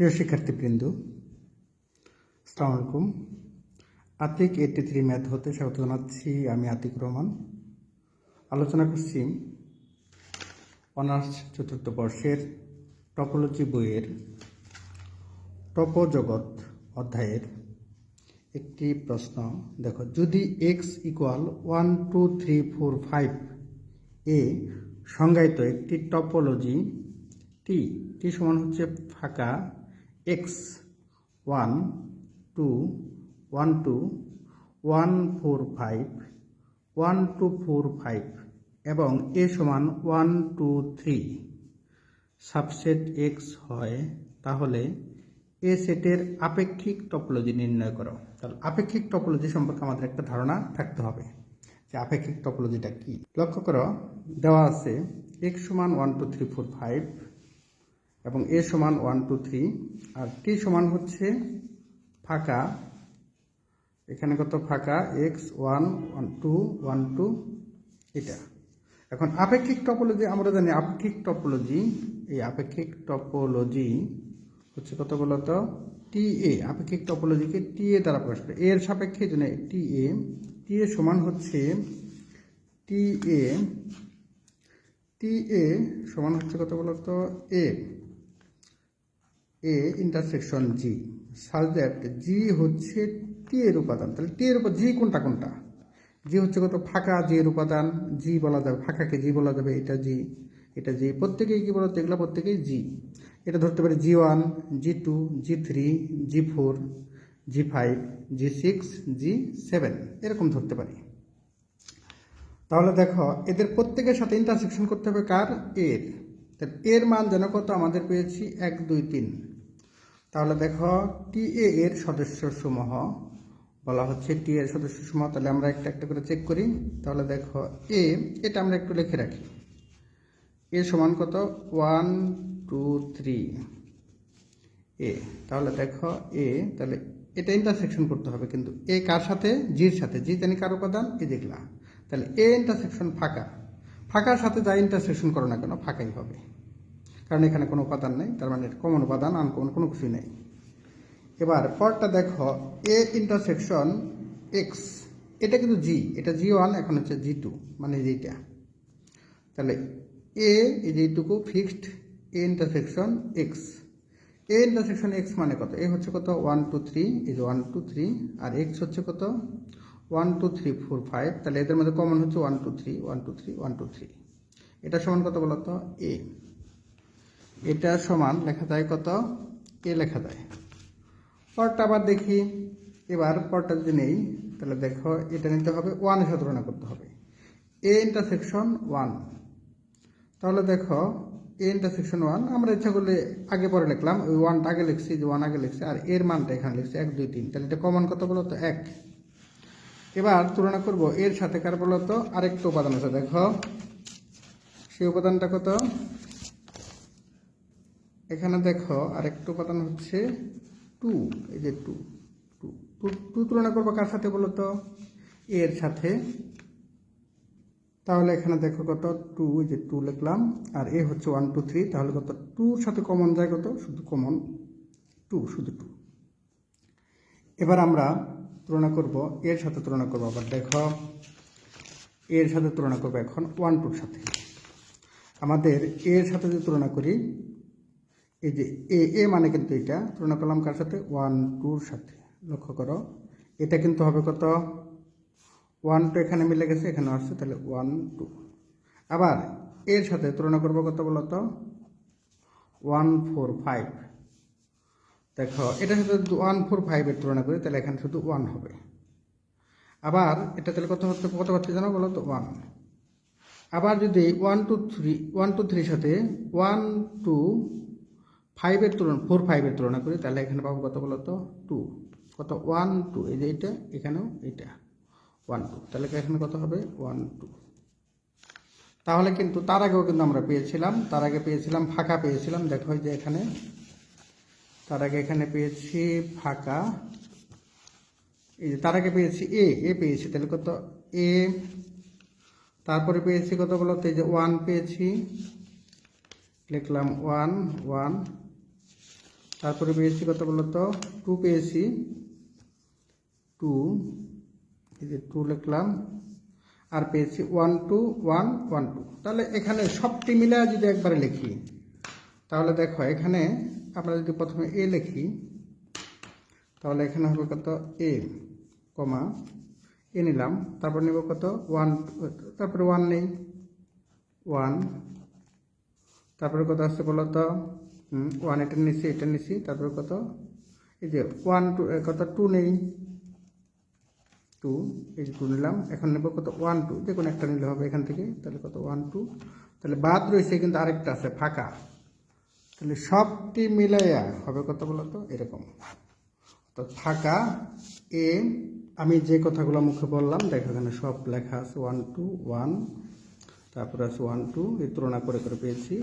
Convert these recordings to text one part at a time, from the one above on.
প্রিয় শিক্ষার্থীবৃন্দ আসসালামু আলাইকুম আতিক এইটি থ্রি ম্যাথ হতে স্বাগত জানাচ্ছি আমি আতিক রহমান আলোচনা করছি অনার্স চতুর্থ বর্ষের টপোলজি বইয়ের টপ জগৎ অধ্যায়ের একটি প্রশ্ন দেখো যদি X equal one two three four five এ সংজ্ঞায়িত একটি টপোলজি টি টি সমান হচ্ছে ফাঁকা X one two one two one four five one two four five এবং এ সমান one two three subset X হয়, তাহলে এ সেটের আপেক্ষিক টপোলজি নির্ণয় করো। তাহলে আপেক্ষিক টপোলজি সম্পর্কে আমাদের একটা ধারণা থাকতে হবে যে আপেক্ষিক টপোলজিটা কি। লক্ষ্য করো, দেওয়া আছে এক্স সমান one two three four five এবং এ সমান ওয়ান টু থ্রি আর টি সমান হচ্ছে ফাঁকা। এখানে কত ফাঁকা? X one one two one two এটা। এখন আপেক্ষিক টপোলজি আমরা জানি আপেক্ষিক টপোলজি এই আপেক্ষিক টপোলজি হচ্ছে কত বলতো টি এ আপেক্ষিক টপোলজিকে টি এ দ্বারা প্রকাশ করে। এর সাপেক্ষে জন্য টি এ টি এ সমান হচ্ছে টি এ টি এ সমান হচ্ছে কত বলতো এ এ ইন্টারসেকশন জি দ্যাট জি হচ্ছে টি এর উপাদান। তাহলে টি এর উপর জি কোনটা কোনটা? জি হচ্ছে কত? ফাঁকা জি এর উপাদান। জি বলা যাবে ফাঁকাকে জি বলা যাবে? এটা জি এটা জি প্রত্যেকেই কি বলতো? এগুলো প্রত্যেকেই জি এটা ধরতে পারি G one G two G three G four G five G six G seven এরকম ধরতে পারি। তাহলে দেখো, এদের প্রত্যেকের সাথে ইন্টারসেকশন করতে হবে কার? এর। এর মান যেন কত? আমাদের পেয়েছি এক, দুই, তিন। তাহলে দেখো, টি এ এর সদস্য সমূহ বলা হচ্ছে টি এর সদস্য সমূহ তাহলে আমরা একটা একটা করে চেক করি। তাহলে দেখো, এ, এটা আমরা একটু লিখে রাখি। এ সমান কত? One, two, three. এ, তাহলে দেখো, এ, তাহলে এটা ইন্টারসেকশন করতে হবে কিন্তু। এ কার সাথে? জির সাথে। জি জানি কার উপাদান? এ দেখলা তাহলে এ ইন্টারসেকশন ফাঁকা। ফাঁকার সাথে যা ইন্টারসেকশন করো না কেন, ফাঁকাই হবে। কারণ এখানে কোনো উপাদান নেই, তার মানে কমন উপাদান আনকমন কোনো কিছুই নেই। এবার পরটা দেখো এ ইন্টারসেকশন এক্স এটা কিন্তু জি এটা জি ওয়ান এখন হচ্ছে জি টু মানে যেটা তাহলে এ যেটুকু fixed A intersection X A intersection X মানে কত? এ হচ্ছে কত? ওয়ান টু থ্রি এই যে ওয়ান টু থ্রি আর এক্স হচ্ছে কত? One two three four five তাহলে এদের মধ্যে কমন হচ্ছে one two three one two three one two three এটা সমান কত বলতো? এ এটা সমান লেখা যায় কত? এ লেখা যায়। পরটা আবার দেখি। এবার পরটা যদি নেই, তাহলে দেখো এটা নিতে হবে ওয়ানের সাথে তুলনা করতে হবে। এ ইন্টারসেকশন ওয়ান তাহলে দেখো এ ইন্টারসেকশন ওয়ান আমরা ইচ্ছা করলে আগে পরে লিখলাম, ওই ওয়ানটা আগে লিখছি, যে ওয়ান আগে লিখছি, আর এর মানটা এখানে লিখছি, এক, দুই, তিন। তাহলে এটা কমন কত বলো তো? এক। এবার তুলনা করব এর সাথে কার বলো তো? আরেকটা উপাদান আছে, দেখো। সেই উপাদানটা কত? এখানে দেখো আরেকটা উপাদান হচ্ছে টু এই যে টু টু টু টু তুলনা করব কার সাথে বলো তো এর সাথে। তাহলে এখানে দেখো কত? টু এই যে টু লিখলাম। আর এ হচ্ছে ওয়ান টু থ্রি তাহলে কত? টুর সাথে কমন যায় কত? শুধু কমন টু শুধু টু এবার আমরা তুলনা করব, এর সাথে তুলনা করব। আবার দেখো, এর সাথে তুলনা করব এখন ওয়ান টুর সাথে। আমাদের এর সাথে যদি তুলনা করি এই যে এ এ মানে কিন্তু এটা তুলনা করলাম কার সাথে? ওয়ান, টুর সাথে। লক্ষ্য করো, এটা কিন্তু হবে কত? ওয়ান, টু এখানে মিলে গেছে, এখানে আসছে, তাহলে ওয়ান, টু। আবার এর সাথে তুলনা করব কত বলতো ওয়ান, ফোর, ফাইভ। দেখো, এটা সাথে ওয়ান, ফোর ফাইভের তুলনা করি, তাহলে এখানে শুধু ওয়ান হবে। আবার এটা তাহলে কত হচ্ছে কত হচ্ছে জানো বলো তো? ওয়ান। আবার যদি one, two, three, one, two, থ্রির সাথে ওয়ান, টু ফাইভের তুলনা ফোর ফাইভের তুলনা করি, তাহলে এখানে পাবো কত বলো তো? টু কত? ওয়ান টু এই যে এটা, এখানেও এটা। ওয়ান টু তাহলে এখানে কত হবে? ওয়ান টু তাহলে কিন্তু তার আগেও কিন্তু আমরা পেয়েছিলাম, তার আগে পেয়েছিলাম, ফাঁকা পেয়েছিলাম। দেখো যে এখানে, তার আগে এখানে পেয়েছি ফাঁকা। এই যে তার আগে পেয়েছি এ এ পেয়েছি, তাহলে কত? এ তারপরে পেয়েছি কত বলতো এই যে ওয়ান পেয়েছি। লিখলাম ওয়ান ওয়ান তারপরে পেয়েছি কত বলতো টু পেয়েছি। টু এই যে টু লিখলাম। আর পেয়েছি one two one one two তাহলে এখানে সবটি মিলে যদি একবারে লিখি, তাহলে দেখো এখানে আমরা যদি প্রথমে এ লিখি, তাহলে এখানে হবে কত? এ কমা এ নিলাম। তারপর নেব কত? ওয়ান তারপরে ওয়ান নেই। ওয়ান তারপরে কত আসছে বলো তো? ওয়ান এটা নিচ্ছি এটা নিচ্ছি, তারপরে কত? এই যে ওয়ান টু কত? টু নেই। টু এই যে টু নিলাম। এখন নেব কত? ওয়ান টু যে কোনো একটা নিলে হবে এখান থেকে। তাহলে কত? ওয়ান টু তাহলে বাদ রয়েছে কিন্তু আরেকটা আছে, ফাঁকা। তাহলে সবটি মিলাইয়া হবে কত বলো তো এরকম। তো ফাঁকা, এ, আমি যে কথাগুলো মুখে বললাম, দেখো এখানে সব লেখা আছে ওয়ান টু ওয়ান তারপরে আছে ওয়ান টু এই তুলনা করে করে পেয়েছি।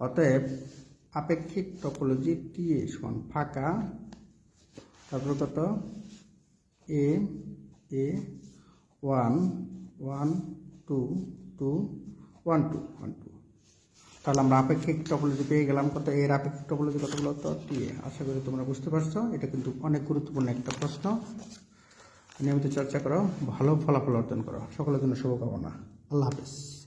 অতএব আপেক্ষিক টপোলজি টি এ সমান ফাঁকা। তারপরে কত? A A one one two two one two one two তাহলে আমরা আপেক্ষিক টপোলজি পেয়ে গেলাম। কত? এর আপেক্ষিক টপোলজি কতগুলো? তো টি এ আশা করি তোমরা বুঝতে পারছ। এটা কিন্তু অনেক গুরুত্বপূর্ণ একটা প্রশ্ন। নিয়মিত চর্চা করো। ভালো ফলাফল অর্জন করো। সকলের জন্য শুভকামনা। আল্লাহ হাফেজ।